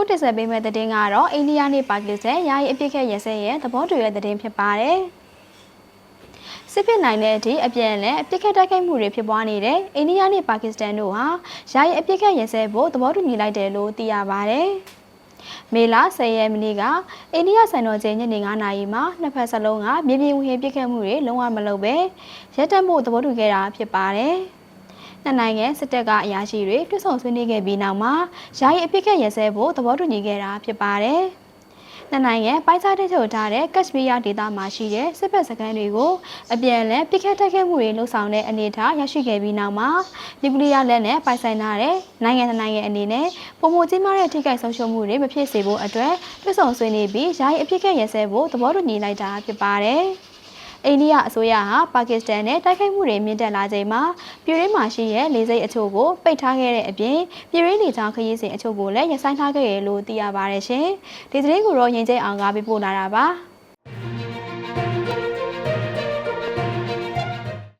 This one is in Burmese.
အခုတင်ဆက်ပေးမယ့်သတင်းကတော့အိန္ဒိယနဲ့ပါကစ္စတန်ယာယီအပြစ်ခတ်ရစဲရဲ့သဘောတူတဲ့သတင်းဖြစ်ပါတယ်။စစ်ဖြစ်နိုင်တဲ့အထိအပြန်အလှန်အပြစ်ခတ်တိုက်ခိုက်မှုတွေဖြစ်ပွားနေတဲ့အိန္ဒိယနဲ့ပါကစ္စတန်တို့ဟာယာယီအပြစ်ခတ်ရစဲဖို့သဘောတူညီလိုက်တယ်လို့သိရပါတယ်။မေလ10ရက်နေ့ကအိန္ဒိယစံတော်ချိန်ညနေ9နာရီမှာနှစ်ဖက်စလုံးကမြေပြင်ဝင်ပြစ်ခတ်မှုတွေလုံးဝမလုပ်ပဲရဲတပ်မှုသဘောတူခဲ့တာဖြစ်ပါတယ်။ နှစ်နိုင်ငံစစ်တပ်ကအရာရှိတွေတွစ်ဆုံဆွေးနွေးခဲ့ပြီးနောက်မှာယာယီအပြစ်ခတ်ရစဲဖို့သဘောတူညီခဲ့တာဖြစ်ပါတယ်။နှစ်နိုင်ငံပိုင်စားတဲ့ထုတ်ထားတဲ့ကက်ရှ်မီးယားဒေသမှာရှိတဲ့စစ်ဘက်စခန်းတွေကိုအပြန်အလှန်ပြစ်ခတ်တိုက်ခိုက်မှုတွေလှုပ်ဆောင်တဲ့အနေအထားရရှိခဲ့ပြီးနောက်မှာနျူကလ িয়ার လက်နဲ့ပိုင်ဆိုင်ထားတဲ့နိုင်ငံတစ်နိုင်ငံအနေနဲ့ပုံမကြီးမားတဲ့ထိခိုက်ဆုံးရှုံးမှုတွေမဖြစ်စေဖို့အတွက်တွစ်ဆုံဆွေးနွေးပြီးယာယီအပြစ်ခတ်ရစဲဖို့သဘောတူညီလိုက်တာဖြစ်ပါတယ်။ အိန္ဒိယအစိုးရဟာပါကစ္စတန်နဲ့တိုက်ခိုက်မှုတွေမြင့်တက်လာချိန်မှာပြည်ရင်းမှာရှိတဲ့လေဆိပ်အချို့ကိုပိတ်ထားခဲ့တဲ့အပြင်ပြည်ရင်းနေကြောင်းခရီးစဉ်အချို့ကိုလည်းရပ်ဆိုင်းထားခဲ့ရလို့သိရပါတယ်ရှင်။ဒီသတင်းကိုတော့ရင်ကျဲအောင်ကပြပို့လာတာပါ။